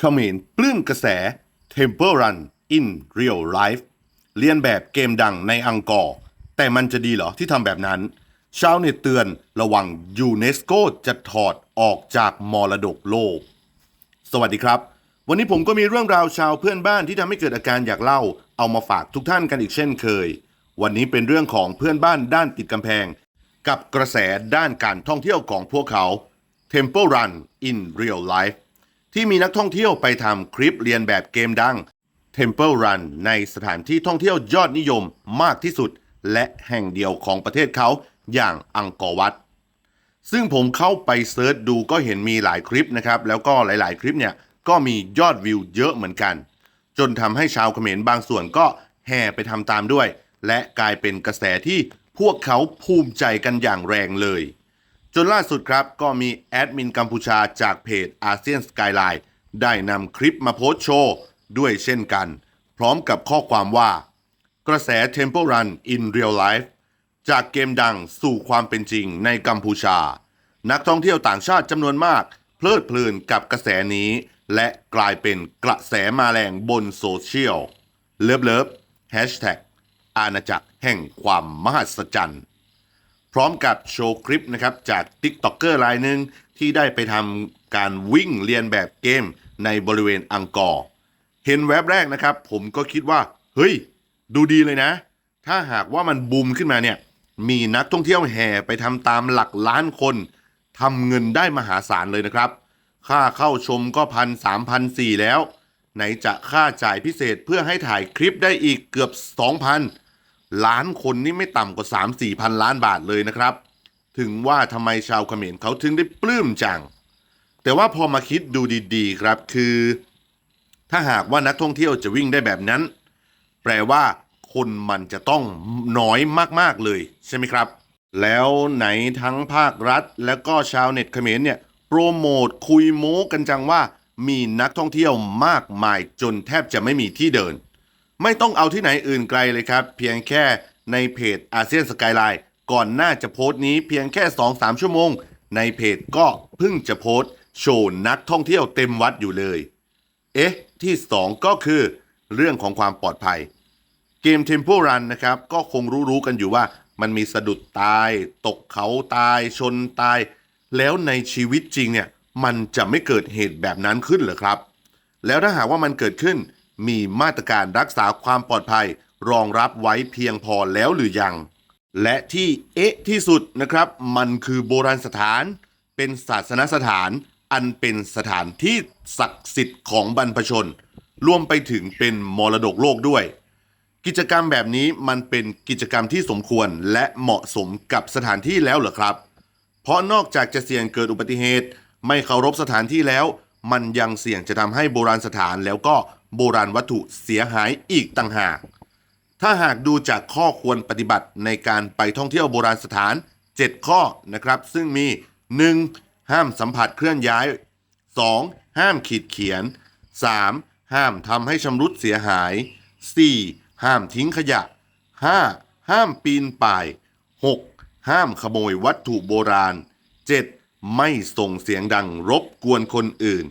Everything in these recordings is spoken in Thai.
เขมรปลื้มกระแส Temple Run in Real Life เรียนแบบเกมดังในอังกอร์ แต่มันจะดีเหรอที่ทำแบบนั้น ชาวเน็ตเตือนระวังยูเนสโกจะถอดออกจากมรดกโลก สวัสดีครับ วันนี้ผมก็มีเรื่องราวชาวเพื่อนบ้านที่ทำให้เกิดอาการอยากเล่า เอามาฝากทุกท่านกันอีกเช่นเคย วันนี้เป็นเรื่องของเพื่อนบ้านด้านติดกำแพง กับกระแสด้านการท่องเที่ยวของพวกเขา Temple Run in Real Life ที่มีนักท่องเที่ยวไปทำคลิปเรียนแบบเกมดัง Temple Run ในสถานที่ท่องเที่ยวยอดนิยมมากที่สุด และแห่งเดียวของประเทศเขาอย่างอังกอร์วัด ซึ่งผมเข้าไปเซิร์ชดูก็เห็นมีหลายคลิปนะครับ แล้วก็หลาย ๆ คลิปเนี่ยก็มียอดวิวเยอะเหมือนกัน จนทำให้ชาวเขมรบางส่วนก็แห่ไปทำตามด้วย และกลายเป็นกระแสที่พวกเขาภูมิใจกันอย่างแรงเลย นล่าสุดครับก็มีแอดมินกัมพูชาจากเพจอาเซียนสกายไลน์ได้นำคลิปมาโพสต์โชว์ ด้วยเช่นกัน พร้อมกับข้อความว่า กระแส Temple Run in Real Life จากเกมดังสู่ความเป็นจริงในกัมพูชา นักท่องเที่ยวต่างชาติจำนวนมาก เพลิดเพลินกับกระแสนี้ และกลายเป็นกระแสมาแรงบนโซเชียล เลิฟเลิฟแฮชแท็กอาณาจักรแห่งความมหัศจรรย์ พร้อมกับโชว์คลิปนะครับจาก t ิ k t o k เกอร์รายหนึ่งที่ได้ไปทำการวิ่งเรียนแบบเกมในบริเวณอังกอร์ เห็นแว็บแรกนะครับ ผมก็คิดว่า เฮ้ย ดูดีเลยนะ ถ้าหากว่ามันบูมขึ้นมาเนี่ย มีนักท่องเที่ยวแห่ไปทำตามหลักล้านคนทำเงินได้มหาศาลเลยนะครับ ค่าเข้าชมก็พันสามพันสี่แล้ว ไหนจะค่าจ่ายพิเศษเพื่อให้ถ่ายคลิปได้อีกเกือบ 2,000 ล้านคนนี่ไม่ต่ำกว่า 3 4พันล้านบาทเลยนะครับ ถึงว่าทำไมชาวเขมรเขาถึงได้ปลื้มจัง แต่ว่าพอมาคิดดูดีๆครับคือ ถ้าหากว่านักท่องเที่ยวจะวิ่งได้แบบนั้น แปลว่าคนมันจะต้องน้อยมากๆเลยใช่ไหมครับ แล้วไหนทั้งภาครัฐ และก็ชาวเน็ตเขมรเนี่ยโปรโมทคุยโม้กันจังว่ามีนักท่องเที่ยวมากมายจนแทบจะไม่มีที่เดิน ไม่ต้องเอาที่ไหนอื่นไกลเลยครับ เพียงแค่ในเพจอาเซียนสกายไลน์ก่อนหน้าจะโพสต์นี้เพียงแค่ 2-3 ชั่วโมง ในเพจก็เพิ่งจะโพสต์โชว์นักท่องเที่ยวเต็มวัดอยู่เลย เอ๊ะ ที่ 2 ก็คือ เรื่องของความปลอดภัย เกม Temple Run นะครับ ก็คงรู้ๆกันอยู่ว่ามันมีสะดุดตาย ตกเขาตาย ชนตาย แล้วในชีวิตจริงเนี่ย มันจะไม่เกิดเหตุแบบนั้นขึ้นหรอครับ แล้วถ้าหากว่ามันเกิดขึ้น มีมาตรการรักษาความปลอดภัย รองรับไว้เพียงพอแล้วหรือยัง และที่เอ๊ะที่สุดนะครับ มันคือโบราณสถาน เป็นศาสนสถาน อันเป็นสถานที่ศักดิ์สิทธิ์ของบรรพชน รวมไปถึงเป็นมรดกโลกด้วย กิจกรรมแบบนี้มันเป็นกิจกรรมที่สมควรและเหมาะสมกับสถานที่แล้วเหรอครับ เพราะนอกจากจะเสี่ยงเกิดอุบัติเหตุ ไม่เคารพสถานที่แล้ว มันยังเสี่ยงจะทำให้โบราณสถานแล้วก็ โบราณวัตถุเสียหายอีกต่างหาก ถ้าหากดูจากข้อควรปฏิบัติในการไปท่องเที่ยวโบราณสถาน 7 ข้อนะครับ ซึ่งมี 1. ห้ามสัมผัสเคลื่อนย้าย 2. ห้ามขีดเขียน 3. ห้ามทำให้ชำรุดเสียหาย 4. ห้ามทิ้งขยะ 5. ห้ามปีนป่าย 6. ห้ามขโมยวัตถุโบราณ 7. ไม่ส่งเสียงดังรบกวนคนอื่น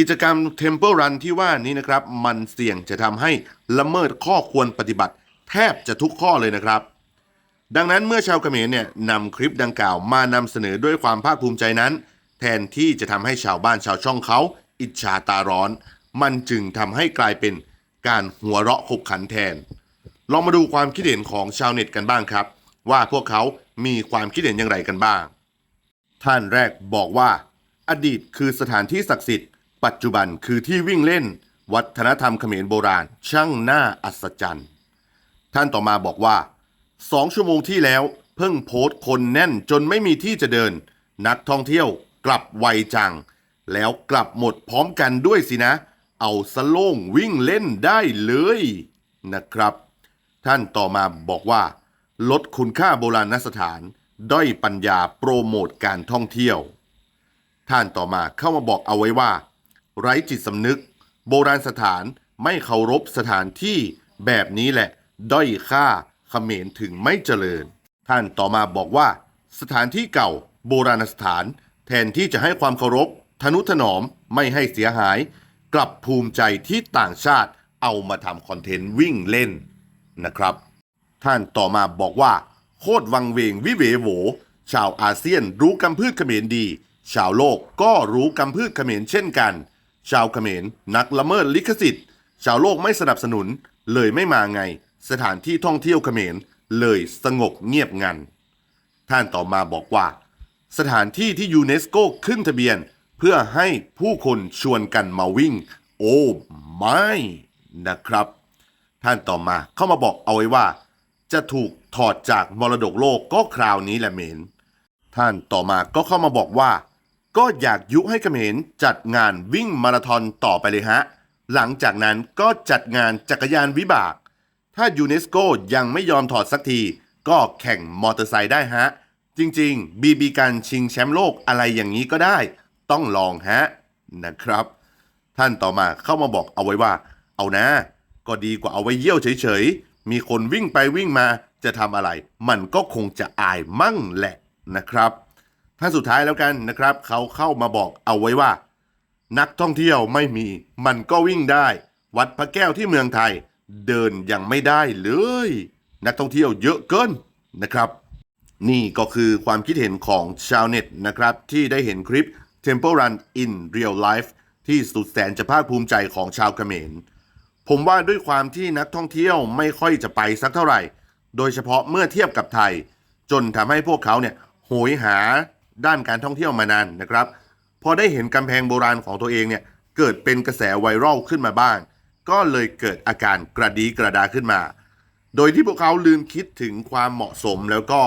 กิจกรรม Temple Run ที่ว่านี้นะครับ มันเสี่ยงจะทำให้ละเมิดข้อควรปฏิบัติ แทบจะทุกข้อเลยนะครับ ดังนั้นเมื่อชาวเขมรเนี่ยนำคลิปดังกล่าวมานำเสนอด้วยความภาคภูมิใจนั้น แทนที่จะทำให้ชาวบ้านชาวช่องเขา อิจฉาตาร้อน มันจึงทำให้กลายเป็นการหัวเราะขบขันแทน ลองมาดูความคิดเห็นของชาวเน็ตกันบ้างครับ ว่าพวกเขามีความคิดเห็นอย่างไรกันบ้าง ท่านแรกบอกว่า อดีตคือสถานที่ศักดิ์สิทธิ์ ปัจจุบันคือที่วิ่งเล่น วัฒนธรรมเขมรโบราณ ช่างน่าอัศจรรย์ ท่านต่อมาบอกว่าสองชั่วโมงที่แล้ว เพิ่งโพสต์คนแน่นจนไม่มีที่จะเดิน นักท่องเที่ยวกลับไวจัง แล้วกลับหมดพร้อมกันด้วยสินะ เอาสโล่งวิ่งเล่นได้เลยนะครับ ท่านต่อมาบอกว่า ลดคุณค่าโบราณสถาน ด้อยปัญญาโปรโมทการท่องเที่ยว ท่านต่อมาเข้ามาบอกเอาไว้ว่า ไร้จิตสำนึก โบราณสถานไม่เคารพสถานที่แบบนี้แหละ ด้อยค่าเขมรถึงไม่เจริญ ท่านต่อมาบอกว่า สถานที่เก่า โบราณสถาน แทนที่จะให้ความเคารพ ทนุถนอมไม่ให้เสียหาย กลับภูมิใจที่ต่างชาติเอามาทำคอนเทนต์วิ่งเล่นนะครับ ท่านต่อมาบอกว่า โคตรวังเวงวิเวโว ชาวอาเซียนรู้กำพืชเขมรดี ชาวโลกก็รู้กำพืชเขมรเช่นกัน ชาวเขมรนักละเมิดลิขสิทธิ์ ชาวโลกไม่สนับสนุน เลยไม่มาไง สถานที่ท่องเที่ยวเขมรเลยสงบเงียบงัน ท่านต่อมาบอกว่า สถานที่ที่ยูเนสโกขึ้นทะเบียน เพื่อให้ผู้คนชวนกันมาวิ่ง โอ้ไม่นะครับ ท่านต่อมาเข้ามาบอกเอาไว้ว่า จะถูกถอดจากมรดกโลกก็คราวนี้แหละเหมน ท่านต่อมาก็เข้ามาบอกว่า ก็อยากยุให้เขมรจัดงานวิ่งมาราธอนต่อไปเลยฮะ หลังจากนั้นก็จัดงานจักรยานวิบาก ถ้ายูเนสโกยังไม่ยอมถอดสักที ก็แข่งมอเตอร์ไซค์ได้ฮะ จริงๆ บีบีการชิงแชมป์โลกอะไรอย่างนี้ก็ได้ ต้องลองฮะนะครับ ท่านต่อมาเข้ามาบอกเอาไว้ว่า เอานะ ก็ดีกว่าเอาไว้เยี่ยวเฉยๆ มีคนวิ่งไปวิ่งมาจะทำอะไร มันก็คงจะอายมั่งแหละนะครับ ท่านสุดท้ายแล้วกันนะครับ เขาเข้ามาบอกเอาไว้ว่า นักท่องเที่ยวไม่มี มันก็วิ่งได้ วัดพระแก้วที่เมืองไทย เดินยังไม่ได้เลย นักท่องเที่ยวเยอะเกินนะครับ นี่ก็คือความคิดเห็นของชาวเน็ตนะครับ ที่ได้เห็นคลิป Temple Run in Real Life ที่สุดแสนจะภาคภูมิใจของชาวเขมร ผมว่าด้วยความที่นักท่องเที่ยวไม่ค่อยจะไปสักเท่าไหร่ โดยเฉพาะเมื่อเทียบกับไทย จนทำให้พวกเขาเนี่ยโหยหา ด้านการท่องเที่ยวมานานนะครับ พอได้เห็นกำแพงโบราณของตัวเองเนี่ยเกิดเป็นกระแสไวรัลขึ้นมาบ้าง ก็เลยเกิดอาการกระดีกระดาขึ้นมา โดยที่พวกเขาลืมคิดถึงความเหมาะสมแล้วก็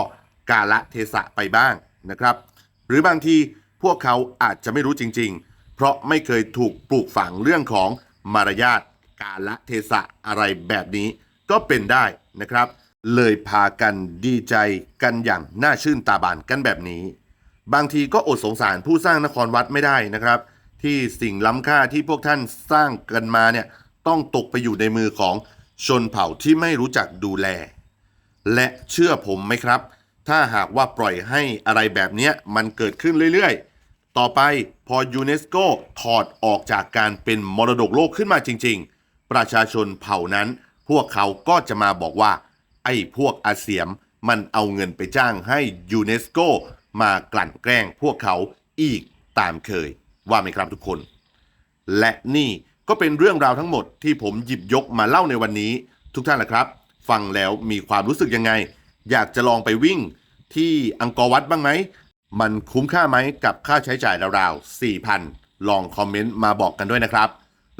กาละเทศะไปบ้างนะครับ หรือบางทีพวกเขาอาจจะไม่รู้จริง ๆ เพราะไม่เคยถูกปลูกฝังเรื่องของมารยาทกาละเทศะอะไรแบบนี้ ก็เป็นได้นะครับ เลยพากันดีใจกันอย่างน่าชื่นตาบานกันแบบนี้ บางทีก็อดสงสารผู้สร้างนครวัดไม่ได้นะครับ ที่สิ่งล้ำค่าที่พวกท่านสร้างกันมาเนี่ยต้องตกไปอยู่ในมือของชนเผ่าที่ไม่รู้จักดูแล และเชื่อผมไหมครับ ถ้าหากว่าปล่อยให้อะไรแบบนี้มันเกิดขึ้นเรื่อยๆ ต่อไปพอยูเนสโกถอดออกจากการเป็นมรดกโลกขึ้นมาจริง ๆ ประชาชนเผ่านั้น พวกเขาก็จะมาบอกว่า ไอ้พวกอาเซียมมันเอาเงินไปจ้างให้ยูเนสโก มากลั่นแกล้งพวกเขาอีกตามเคยว่าไหมครับทุกคน และนี่ก็เป็นเรื่องราวทั้งหมดที่ผมหยิบยกมาเล่าในวันนี้ ทุกท่านละครับ ฟังแล้วมีความรู้สึกยังไง อยากจะลองไปวิ่งที่อังกอร์วัดบ้างไหม มันคุ้มค่าไหมกับค่าใช้จ่ายราวๆ4,000 ลองคอมเมนต์มาบอกกันด้วยนะครับ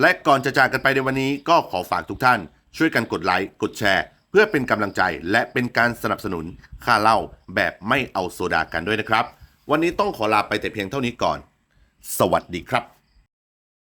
และก่อนจะจากกันไปในวันนี้ก็ขอฝากทุกท่าน ช่วยกันกดไลค์กดแชร์ เพื่อเป็นกำลังใจและเป็นการสนับสนุนค่าเล่าแบบไม่เอาโซดากันด้วยนะครับ วันนี้ต้องขอลาไปแต่เพียงเท่านี้ก่อน สวัสดีครับ